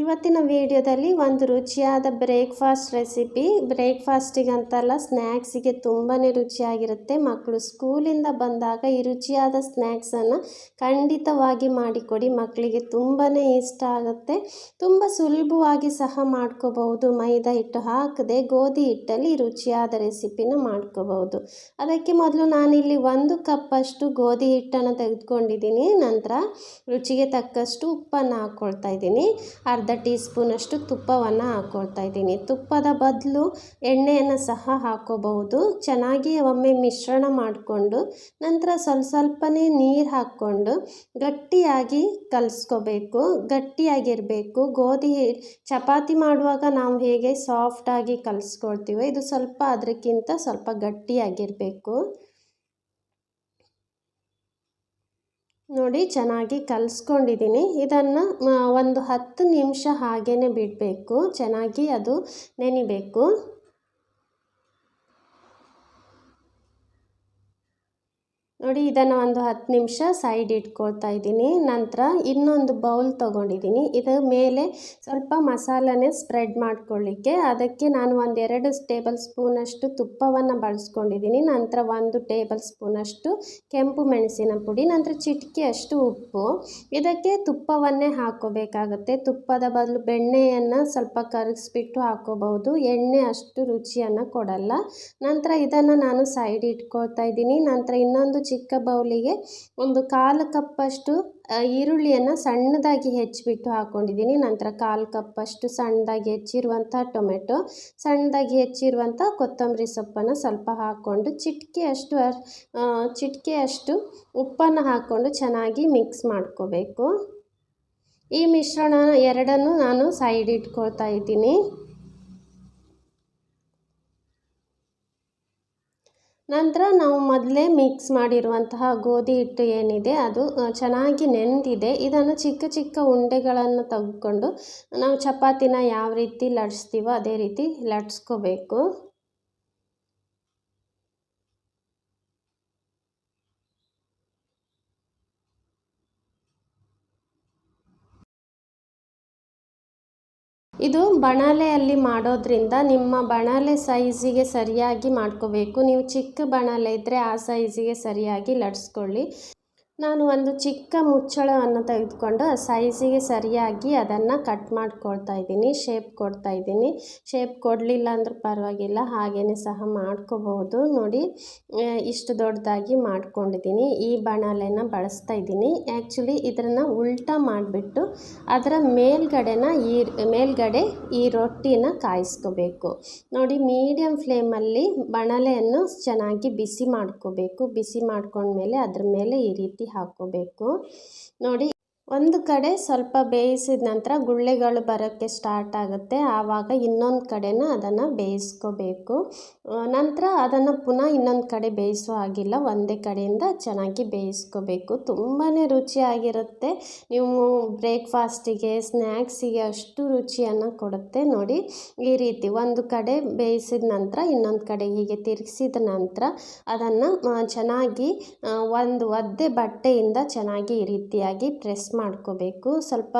ಇವತ್ತಿನ ವಿಡಿಯೋದಲ್ಲಿ ಒಂದು ರುಚಿಯಾದ ಬ್ರೇಕ್ಫಾಸ್ಟ್ ರೆಸಿಪಿ. ಬ್ರೇಕ್ಫಾಸ್ಟಿಗಂತಲ್ಲ ಸ್ನ್ಯಾಕ್ಸಿಗೆ ತುಂಬಾ ರುಚಿಯಾಗಿರುತ್ತೆ. ಮಕ್ಕಳು ಸ್ಕೂಲಿಂದ ಬಂದಾಗ ಈ ರುಚಿಯಾದ ಸ್ನ್ಯಾಕ್ಸನ್ನು ಖಂಡಿತವಾಗಿ ಮಾಡಿಕೊಡಿ. ಮಕ್ಕಳಿಗೆ ತುಂಬಾ ಇಷ್ಟ ಆಗುತ್ತೆ. ತುಂಬ ಸುಲಭವಾಗಿ ಸಹ ಮಾಡ್ಕೋಬಹುದು. ಮೈದಾ ಹಿಟ್ಟು ಹಾಕದೆ ಗೋಧಿ ಹಿಟ್ಟಲ್ಲಿ ರುಚಿಯಾದ ರೆಸಿಪಿನ ಮಾಡ್ಕೋಬಹುದು. ಅದಕ್ಕೆ ಮೊದಲು ನಾನಿಲ್ಲಿ ಒಂದು ಕಪ್ಪಷ್ಟು ಗೋಧಿ ಹಿಟ್ಟನ್ನು ತೆಗೆದುಕೊಂಡಿದ್ದೀನಿ. ನಂತರ ರುಚಿಗೆ ತಕ್ಕಷ್ಟು ಉಪ್ಪನ್ನು ಹಾಕ್ಕೊಳ್ತಾ ಇದ್ದೀನಿ. ಅರ್ಧ ಟೀ ಸ್ಪೂನಷ್ಟು ತುಪ್ಪವನ್ನು ಹಾಕ್ಕೊಳ್ತಾ ಇದ್ದೀನಿ. ತುಪ್ಪದ ಬದಲು ಎಣ್ಣೆಯನ್ನು ಸಹ ಹಾಕ್ಕೋಬಹುದು ಚೆನ್ನಾಗಿ ಒಮ್ಮೆ ಮಿಶ್ರಣ ಮಾಡಿಕೊಂಡು ನಂತರ ಸ್ವಲ್ಪ ಸ್ವಲ್ಪನೇ ನೀರು ಹಾಕ್ಕೊಂಡು ಗಟ್ಟಿಯಾಗಿ ಕಲಿಸ್ಕೋಬೇಕು. ಗಟ್ಟಿಯಾಗಿರಬೇಕು. ಗೋಧಿ ಚಪಾತಿ ಮಾಡುವಾಗ ನಾವು ಹೇಗೆ ಸಾಫ್ಟಾಗಿ ಕಲಿಸ್ಕೊಳ್ತೀವೋ, ಇದು ಸ್ವಲ್ಪ ಅದಕ್ಕಿಂತ ಸ್ವಲ್ಪ ಗಟ್ಟಿಯಾಗಿರಬೇಕು. ನೋಡಿ ಚೆನ್ನಾಗಿ ಕಲಿಸ್ಕೊಂಡಿದ್ದೀನಿ. ಇದನ್ನು ಒಂದು ಹತ್ತು ನಿಮಿಷ ಹಾಗೇ ಬಿಡಬೇಕು. ಚೆನ್ನಾಗಿ ಅದು ನೆನಿಬೇಕು. ನೋಡಿ, ಇದನ್ನು ಒಂದು ಹತ್ತು ನಿಮಿಷ ಸೈಡ್ ಇಟ್ಕೊಳ್ತಾ ಇದ್ದೀನಿ. ನಂತರ ಇನ್ನೊಂದು ಬೌಲ್ ತೊಗೊಂಡಿದ್ದೀನಿ. ಇದರ ಮೇಲೆ ಸ್ವಲ್ಪ ಮಸಾಲನೇ ಸ್ಪ್ರೆಡ್ ಮಾಡ್ಕೊಳ್ಳಿಕ್ಕೆ. ಅದಕ್ಕೆ ನಾನು ಒಂದು ಎರಡು ಟೇಬಲ್ ಸ್ಪೂನಷ್ಟು ತುಪ್ಪವನ್ನು ಬಳಸ್ಕೊಂಡಿದ್ದೀನಿ. ನಂತರ ಒಂದು ಟೇಬಲ್ ಸ್ಪೂನಷ್ಟು ಕೆಂಪು ಮೆಣಸಿನ ಪುಡಿ, ನಂತರ ಚಿಟಿಕೆಯಷ್ಟು ಉಪ್ಪು. ಇದಕ್ಕೆ ತುಪ್ಪವನ್ನೇ ಹಾಕೋಬೇಕಾಗುತ್ತೆ. ತುಪ್ಪದ ಬದಲು ಬೆಣ್ಣೆಯನ್ನು ಸ್ವಲ್ಪ ಕರಗಿಸ್ಬಿಟ್ಟು ಹಾಕೋಬಹುದು. ಎಣ್ಣೆ ಅಷ್ಟು ರುಚಿಯನ್ನು ಕೊಡಲ್ಲ. ನಂತರ ಇದನ್ನು ನಾನು ಸೈಡ್ ಇಟ್ಕೊಳ್ತಾ ಇದ್ದೀನಿ. ನಂತರ ಇನ್ನೊಂದು ಚಿಕ್ಕ ಬೌಲಿಗೆ ಒಂದು ಕಾಲು ಕಪ್ಪಷ್ಟು ಈರುಳ್ಳಿಯನ್ನು ಸಣ್ಣದಾಗಿ ಹೆಚ್ಚಿಬಿಟ್ಟು ಹಾಕ್ಕೊಂಡಿದ್ದೀನಿ ನಂತರ ಕಾಲು ಕಪ್ಪಷ್ಟು ಸಣ್ಣದಾಗಿ ಹೆಚ್ಚಿರುವಂಥ ಟೊಮೆಟೊ, ಸಣ್ಣದಾಗಿ ಹೆಚ್ಚಿರುವಂಥ ಕೊತ್ತಂಬರಿ ಸೊಪ್ಪನ್ನು ಸ್ವಲ್ಪ ಹಾಕ್ಕೊಂಡು ಚಿಟಿಕೆಯಷ್ಟು ಚಿಟಿಕೆಯಷ್ಟು ಉಪ್ಪನ್ನು ಹಾಕ್ಕೊಂಡು ಚೆನ್ನಾಗಿ ಮಿಕ್ಸ್ ಮಾಡ್ಕೋಬೇಕು. ಈ ಮಿಶ್ರಣ ಎರಡನ್ನು ನಾನು ಸೈಡ್ ಇಟ್ಕೊಳ್ತಾ ಇದ್ದೀನಿ. ನಂತರ ನಾವು ಮೊದಲೇ ಮಿಕ್ಸ್ ಮಾಡಿರುವಂತಹ ಗೋಧಿ ಹಿಟ್ಟು ಏನಿದೆ, ಅದು ಚೆನ್ನಾಗಿ ನೆಂದಿದೆ. ಇದನ್ನು ಚಿಕ್ಕ ಚಿಕ್ಕ ಉಂಡೆಗಳನ್ನು ತೆಗೆದುಕೊಂಡು ನಾವು ಚಪಾತಿನ ಯಾವ ರೀತಿ ಲಟ್ಸ್ತೀವೋ ಅದೇ ರೀತಿ ಲಟ್ಸ್ಕೋಬೇಕು ಇದು ಬಣಲೆಯಲ್ಲಿ ಮಾಡೋದ್ರಿಂದ ನಿಮ್ಮ ಬಣಲೆ ಸೈಜಿಗೆ ಸರಿಯಾಗಿ ಮಾಡ್ಕೋಬೇಕು. ನೀವು ಚಿಕ್ಕ ಬಣಲೆ ಇದ್ದರೆ ಆ ಸೈಜಿಗೆ ಸರಿಯಾಗಿ ಲಟ್ಸ್ಕೊಳ್ಳಿ. ನಾನು ಒಂದು ಚಿಕ್ಕ ಮುಚ್ಚಳವನ್ನು ತೆಗೆದುಕೊಂಡು ಸೈಜಿಗೆ ಸರಿಯಾಗಿ ಅದನ್ನು ಕಟ್ ಮಾಡ್ಕೊಳ್ತಾ ಇದ್ದೀನಿ ಶೇಪ್ ಕೊಡ್ತಾ ಇದ್ದೀನಿ. ಶೇಪ್ ಕೊಡಲಿಲ್ಲ ಅಂದರೂ ಪರವಾಗಿಲ್ಲ ಹಾಗೇ ಸಹ ಮಾಡ್ಕೋಬಹುದು. ನೋಡಿ ಇಷ್ಟು ದೊಡ್ಡದಾಗಿ ಮಾಡ್ಕೊಂಡಿದ್ದೀನಿ. ಈ ಬಣಲೆನ ಬಳಸ್ತಾ ಇದ್ದೀನಿ. ಆ್ಯಕ್ಚುಲಿ ಇದನ್ನು ಉಲ್ಟಾ ಮಾಡಿಬಿಟ್ಟು ಅದರ ಮೇಲ್ಗಡೆನ ಈ, ಮೇಲ್ಗಡೆ ಈ ರೊಟ್ಟಿನ ಕಾಯಿಸ್ಕೋಬೇಕು. ನೋಡಿ ಮೀಡಿಯಮ್ ಫ್ಲೇಮಲ್ಲಿ ಬಣಲೆಯನ್ನು ಚೆನ್ನಾಗಿ ಬಿಸಿ ಮಾಡ್ಕೋಬೇಕು. ಬಿಸಿ ಮಾಡ್ಕೊಂಡ್ಮೇಲೆ ಅದ್ರ ಮೇಲೆ ಈ ರೀತಿ ಹಾಕ್ಕೋಬೇಕು. ನೋಡಿ ಒಂದು ಕಡೆ ಸ್ವಲ್ಪ ಬೇಯಿಸಿದ ನಂತರ ಗುಳ್ಳೆಗಳು ಬರೋಕ್ಕೆ ಸ್ಟಾರ್ಟ್ ಆಗುತ್ತೆ. ಆವಾಗ ಇನ್ನೊಂದು ಕಡೆನ ಅದನ್ನು ಬೇಯಿಸ್ಕೋಬೇಕು. ನಂತರ ಅದನ್ನು ಪುನಃ ಇನ್ನೊಂದು ಕಡೆ ಬೇಯಿಸೋ ಹಾಗಿಲ್ಲ. ಒಂದೇ ಕಡೆಯಿಂದ ಚೆನ್ನಾಗಿ ಬೇಯಿಸ್ಕೋಬೇಕು. ತುಂಬಾ ರುಚಿಯಾಗಿರುತ್ತೆ. ನೀವು ಬ್ರೇಕ್ಫಾಸ್ಟಿಗೆ ಸ್ನ್ಯಾಕ್ಸಿಗೆ ಅಷ್ಟು ರುಚಿಯನ್ನು ಕೊಡುತ್ತೆ. ನೋಡಿ, ಈ ರೀತಿ ಒಂದು ಕಡೆ ಬೇಯಿಸಿದ ನಂತರ ಇನ್ನೊಂದು ಕಡೆ ಹೀಗೆ ತಿರುಗಿಸಿದ ನಂತರ ಅದನ್ನು ಚೆನ್ನಾಗಿ ಒಂದು ಒದ್ದೆ ಬಟ್ಟೆಯಿಂದ ಚೆನ್ನಾಗಿ ಈ ರೀತಿಯಾಗಿ ಪ್ರೆಸ್ ಮಾಡ್ಕೋಬೇಕು. ಸ್ವಲ್ಪ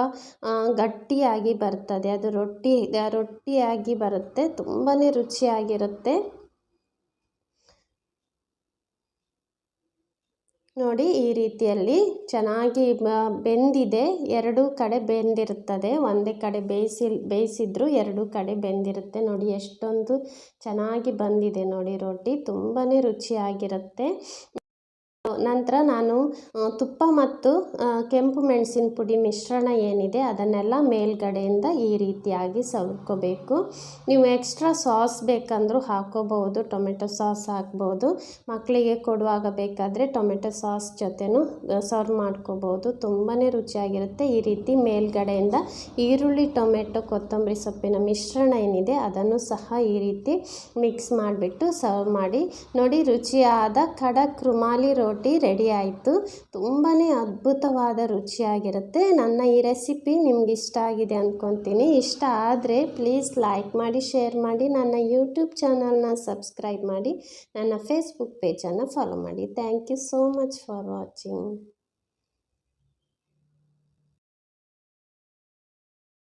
ಗಟ್ಟಿಯಾಗಿ ಬರ್ತದೆ. ಅದು ರೊಟ್ಟಿ ರೊಟ್ಟಿಯಾಗಿ ಬರುತ್ತೆ. ತುಂಬಾ ರುಚಿಯಾಗಿರುತ್ತೆ. ನೋಡಿ, ಈ ರೀತಿಯಲ್ಲಿ ಚೆನ್ನಾಗಿ ಬೆಂದಿದೆ. ಎರಡೂ ಕಡೆ ಬೆಂದಿರುತ್ತದೆ. ಒಂದೇ ಕಡೆ ಬೇಯಿಸಿ, ಬೇಯಿಸಿದ್ರು ಎರಡೂ ಕಡೆ ಬೆಂದಿರುತ್ತೆ. ನೋಡಿ, ಎಷ್ಟೊಂದು ಚೆನ್ನಾಗಿ ಬಂದಿದೆ ನೋಡಿ ರೊಟ್ಟಿ. ತುಂಬಾ ರುಚಿಯಾಗಿರುತ್ತೆ. ನಂತರ ನಾನು ತುಪ್ಪ ಮತ್ತು ಕೆಂಪು ಮೆಣಸಿನ ಪುಡಿ ಮಿಶ್ರಣ ಏನಿದೆ ಅದನ್ನೆಲ್ಲ ಮೇಲ್ಗಡೆಯಿಂದ ಈ ರೀತಿಯಾಗಿ ಸವ್ಕೋಬೇಕು. ನೀವು ಎಕ್ಸ್ಟ್ರಾ ಸಾಸ್ ಬೇಕಂದರೂ ಹಾಕೋಬಹುದು, ಟೊಮೆಟೊ ಸಾಸ್ ಹಾಕ್ಬೋದು. ಮಕ್ಕಳಿಗೆ ಕೊಡುವಾಗ ಬೇಕಾದರೆ ಟೊಮೆಟೊ ಸಾಸ್ ಜೊತೆನೂ ಸರ್ವ್ ಮಾಡ್ಕೋಬೋದು. ತುಂಬಾ ರುಚಿಯಾಗಿರುತ್ತೆ. ಈ ರೀತಿ ಮೇಲ್ಗಡೆಯಿಂದ ಈರುಳ್ಳಿ, ಟೊಮೆಟೊ, ಕೊತ್ತಂಬರಿ ಸೊಪ್ಪಿನ ಮಿಶ್ರಣ ಏನಿದೆ ಅದನ್ನು ಸಹ ಈ ರೀತಿ ಮಿಕ್ಸ್ ಮಾಡಿಬಿಟ್ಟು ಸರ್ವ್ ಮಾಡಿ. ನೋಡಿ, ರುಚಿಯಾದ ಖಡಕ್ ರುಮಾಲಿ ರೋಟಿ ರೊಟ್ಟಿ ರೆಡಿ ಆಯಿತು. ತುಂಬಾ ಅದ್ಭುತವಾದ ರುಚಿಯಾಗಿರುತ್ತೆ. ನನ್ನ ಈ ರೆಸಿಪಿ ನಿಮ್ಗೆ ಇಷ್ಟ ಆಗಿದೆ ಅಂದ್ಕೊತೀನಿ ಇಷ್ಟ ಆದರೆ ಪ್ಲೀಸ್ ಲೈಕ್ ಮಾಡಿ, ಶೇರ್ ಮಾಡಿ, ನನ್ನ ಯೂಟ್ಯೂಬ್ ಚಾನಲ್ನ ಸಬ್ಸ್ಕ್ರೈಬ್ ಮಾಡಿ, ನನ್ನ ಫೇಸ್ಬುಕ್ ಪೇಜನ್ನು ಫಾಲೋ ಮಾಡಿ. Thank you so much for watching.